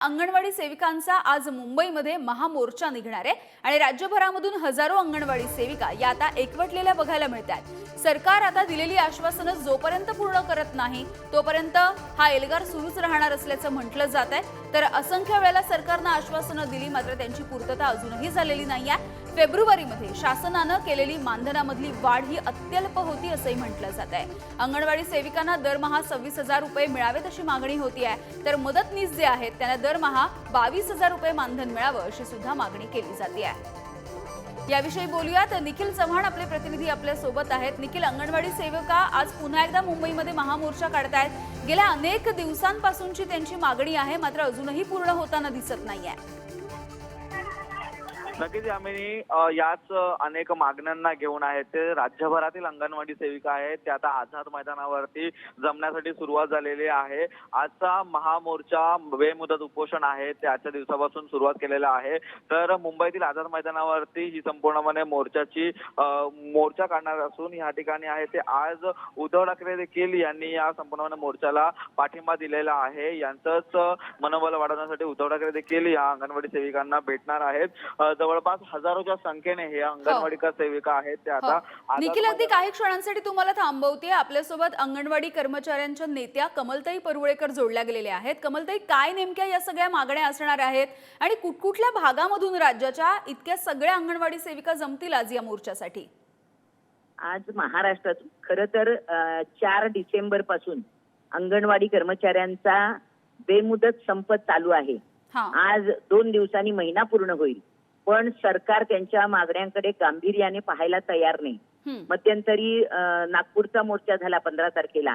अंगणवाडी सेविकांचा आज मुंबईमध्ये महामोर्चा निघणार आहे. आणि राज्यभरामधून हजारो अंगणवाडी सेविका या आता एकवटलेल्या बघायला मिळत आहेत. सरकार आता दिलेली आश्वासनं जोपर्यंत पूर्ण करत नाही तोपर्यंत हा एल्गार सुरूच राहणार असल्याचं म्हटलं जात आहे. तर असंख्य वेळेला सरकारनं आश्वासनं दिली मात्र त्यांची पूर्तता अजूनही झालेली नाही आहे फेब्रुवारीमध्ये शासनानं केलेली मानधनामधली वाढ ही अत्यल्प होती असंही म्हटलं जात आहे. अंगणवाडी सेविकांना दरमहा सव्वीस हजार रुपये मिळावेत अशी मागणी होती आहे. तर मदतनीस जे आहेत त्यांना दरमहा बावीस हजार रुपये मानधन मिळावं अशी सुद्धा मागणी केली जाते आहे. याविषयी बोलूयात. निखिल चव्हाण आपले प्रतिनिधी आपल्यासोबत आहेत. निखिल अंगणवाडी सेविका आज पुन्हा एकदा मुंबईमध्ये महामोर्चा काढतायत. गेल्या अनेक दिवसांपासूनची त्यांची मागणी आहे मात्र अजूनही पूर्ण होताना दिसत नाहीये. नक्कीच यामिनी याच अनेक मागण्यांना घेऊन आहेत. ते राज्यभरातील अंगणवाडी सेविका आहेत. ते आता आझाद मैदानावरती जमण्यासाठी सुरुवात झालेली आहे. आजचा महामोर्चा बेमुदत उपोषण आहे. ते आजच्या दिवसापासून सुरुवात केलेलं आहे. तर मुंबईतील आझाद मैदानावरती ही संपूर्णपणे मोर्चाची मोर्चा काढणार असून या ठिकाणी आहे ते. आज उद्धव ठाकरे देखील यांनी या संपूर्णपणे मोर्चाला पाठिंबा दिलेला आहे. यांचंच मनोबल वाढवण्यासाठी उद्धव ठाकरे देखील या अंगणवाडी सेविकांना भेटणार आहेत. जवळपास हजारोच्या संख्येने हे अंगणवाडी का सेविका आहेत ते आता हो. निखिल अगदी काही क्षणांसाठी तुम्हाला थांबवते आपल्यासोबत अंगणवाडी कर्मचाऱ्यांच्या नेत्या कमलताई परुळेकर जोडल्या गेलेल्या आहेत. कमलताई काय नेमक्या या सगळ्या मागण्या असणार आहेत? आणि कुठकुठल्या भागामधून राज्याच्या इतक्या सगळ्या अंगणवाडी सेविका जमतील आज या मोर्चासाठी? आज महाराष्ट्रात खर तर चार डिसेंबरपासून अंगणवाडी कर्मचाऱ्यांचा बेमुदत संप चालू आहे. हा. आज दोन दिवसांनी महिना पूर्ण होईल. पण सरकार त्यांच्या मागण्यांकडे गांभीर्याने पाहायला तयार नाही. मध्यंतरी नागपूरचा मोर्चा झाला पंधरा तारखेला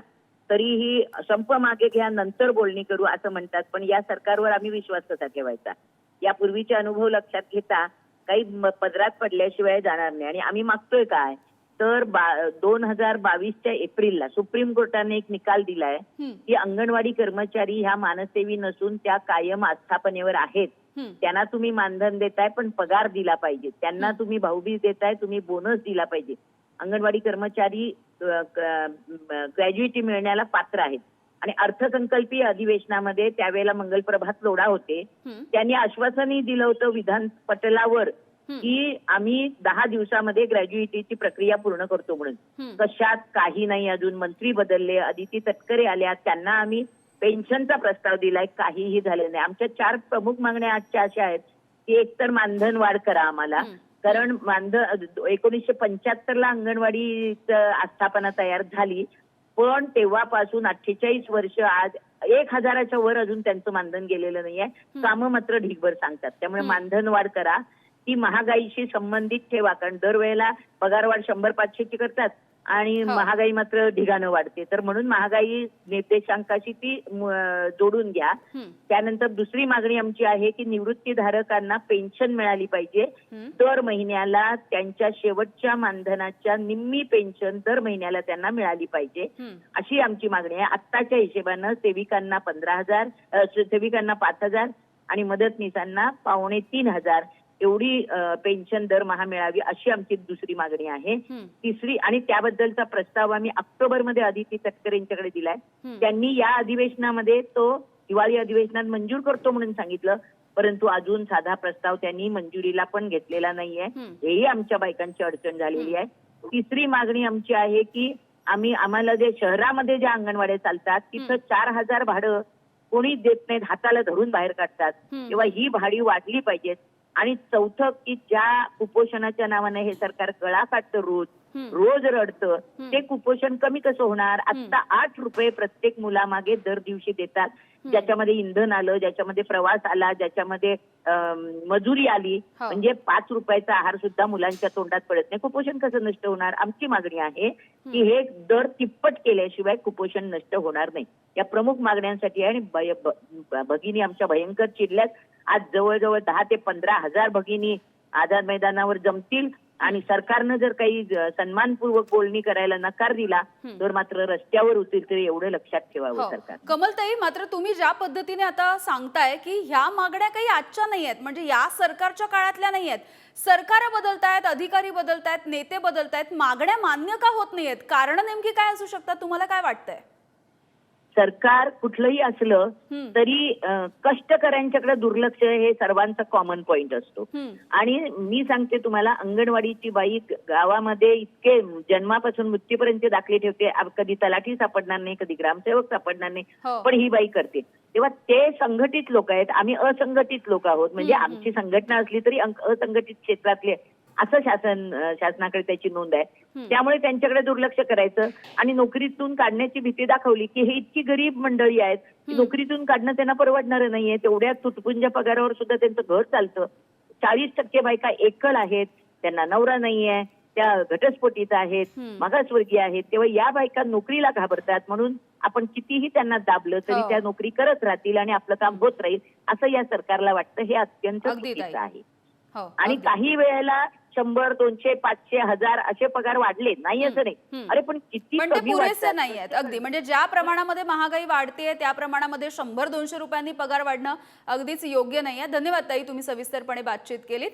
तरीही संप मागे घ्या नंतर बोलणी करू असं म्हणतात पण या सरकारवर आम्ही विश्वास कसा ठेवायचा यापूर्वीचे अनुभव लक्षात घेता काही पदरात पडल्याशिवाय जाणार नाही आणि आम्ही मागतोय काय तर दोन हजार बावीसच्या एप्रिलला सुप्रीम कोर्टाने एक निकाल दिलाय. की अंगणवाडी कर्मचारी ह्या मानसेवी नसून त्या कायम आस्थापनेवर आहेत. त्यांना तुम्ही मानधन देताय पण पगार दिला पाहिजे. त्यांना तुम्ही भाऊबीज देताय तुम्ही बोनस दिला पाहिजे. अंगणवाडी कर्मचारी ग्रॅज्युएटी मिळण्याला पात्र आहेत. आणि अर्थसंकल्पीय अधिवेशनामध्ये त्यावेळेला मंगलप्रभात लोढा होते. त्यांनी आश्वासनही दिलं होतं विधान पटलावर. की आम्ही दहा दिवसामध्ये ग्रॅज्युएटीची प्रक्रिया पूर्ण करतो म्हणून. कशात काही नाही अजून मंत्री बदलले अदिती तटकरे आल्या त्यांना आम्ही पेन्शनचा प्रस्ताव दिलाय काहीही झालं नाही. आमच्या चार प्रमुख मागण्या आजच्या अशा आहेत की एकतर मानधन वाढ करा आम्हाला. कारण मानधन एकोणीसशे पंच्याहत्तर ला अंगणवाडी आस्थापना तयार झाली. पण तेव्हापासून अठ्ठेचाळीस वर्ष आज एक हजाराच्या वर अजून त्यांचं मानधन गेलेलं नाहीये कामं मात्र ढीगभर सांगतात. त्यामुळे. मानधन वाढ करा. ती महागाईशी संबंधित ठेवा. कारण दरवेळेला पगारवाढ शंभर पाचशेची करतात. आणि हो. महागाई मात्र ढिगानं वाढते तर म्हणून महागाई निर्देशांकाशी ती जोडून घ्या. त्यानंतर दुसरी मागणी आमची आहे की निवृत्तीधारकांना पेन्शन मिळाली पाहिजे. दर महिन्याला त्यांच्या शेवटच्या मानधनाच्या निम्मी पेन्शन दर महिन्याला त्यांना मिळाली पाहिजे. अशी आमची मागणी आहे आत्ताच्या हिशेबानं सेविकांना पंधरा हजार अ, सेविकांना पाच हजार आणि मदतनीसांना पावणे तीन हजार एवढी पेन्शन दरमहा मिळावी अशी आमची दुसरी मागणी आहे. तिसरी आणि त्याबद्दलचा प्रस्ताव आम्ही ऑक्टोबरमध्ये अदिती तटकरे यांच्याकडे दिलाय. त्यांनी या अधिवेशनामध्ये तो हिवाळी अधिवेशनात मंजूर करतो म्हणून सांगितलं. परंतु अजून साधा प्रस्ताव त्यांनी मंजुरीला पण घेतलेला नाहीये. हेही आमच्या बायकांची अडचण झालेली आहे. तिसरी मागणी आमची आहे की आम्ही आम्हाला जे शहरामध्ये ज्या अंगणवाड्या चालतात तिथं चार हजार भाडं कोणीच देत नाहीत. हाताला धरून बाहेर काढतात. तेव्हा ही भाडी वाढली पाहिजेत आणि चौथं की ज्या कुपोषणाच्या नावाने हे सरकार गळा काढतं रोज. रोज रडतं. ते कुपोषण कमी कसं होणार? आता आठ रुपये प्रत्येक मुलामागे दर दिवशी देतात. ज्याच्यामध्ये इंधन आलं ज्याच्यामध्ये प्रवास आला ज्याच्यामध्ये मजुरी आली हो. म्हणजे पाच रुपयाचा आहार सुद्धा मुलांच्या तोंडात पडत नाही. कुपोषण कसं नष्ट होणार? आमची मागणी आहे की हे दर तिप्पट केल्याशिवाय कुपोषण नष्ट होणार नाही. या प्रमुख मागण्यांसाठी आहे आणि भगिनी आमच्या भयंकर चिडल्यात. आज जवळजवळ दहा ते पंधरा हजार भगिनी आझाद मैदानावर जमतील. आणि सरकारनं जर काही सन्मानपूर्वक बोलणी करायला नकार दिला तर मात्र रस्त्यावर उतरतील एवढं लक्षात ठेवावं हो. सरकार कमलताई मात्र तुम्ही ज्या पद्धतीने आता सांगताय की ह्या मागण्या काही आजच्या नाही आहेत म्हणजे या सरकारच्या काळातल्या नाही आहेत सरकार बदलतायत अधिकारी बदलतायत नेते बदलतायत मागण्या मान्य का होत नाहीयेत? कारण नेमकी काय असू शकतात? तुम्हाला काय वाटतंय? सरकार कुठलंही असलं. तरी कष्टकऱ्यांच्याकडे दुर्लक्ष हे सर्वांचा कॉमन पॉइंट असतो. आणि मी सांगते तुम्हाला अंगणवाडीची बाई गावामध्ये इतके जन्मापासून मृत्यूपर्यंत दाखले ठेवते कधी तलाठी सापडणार नाही कधी ग्रामसेवक सापडणार नाही हो. पण ही बाई करते तेव्हा ते संघटित लोक आहेत आम्ही असंघटित लोक आहोत म्हणजे. आमची संघटना असली तरी असंघटित क्षेत्रातले असं शासन शासनाकडे त्याची नोंद आहे. त्यामुळे त्यांच्याकडे दुर्लक्ष करायचं आणि नोकरीतून काढण्याची भीती दाखवली की हे इतकी गरीब मंडळी आहेत की. नोकरीतून काढणं त्यांना परवडणार नाहीये तेवढ्या तुटपुंज पगारावर सुद्धा त्यांचं घर चालतं चाळीस टक्के बायका एकल आहेत त्यांना नवरा नाहीये त्या घटस्फोटीत आहेत. मागासवर्गीय आहेत तेव्हा या बायका नोकरीला घाबरतात म्हणून आपण कितीही त्यांना दाबलं तरी हो. त्या नोकरी करत राहतील आणि आपलं काम होत राहील असं या सरकारला वाटतं हे अत्यंत. चुकीचं आहे हो आणि. काही वेळेला शंभर दोनशे पाचशे हजार असे पगार वाढले. नाही असं नाही. अरे पण किती पुरेसे. नाही आहेत. अगदी. म्हणजे ज्या प्रमाणामध्ये महागाई वाढते त्या प्रमाणामध्ये शंभर दोनशे रुपयांनी पगार वाढणं अगदीच योग्य नाही आहे धन्यवाद ताई तुम्ही सविस्तरपणे बातचीत केलीत.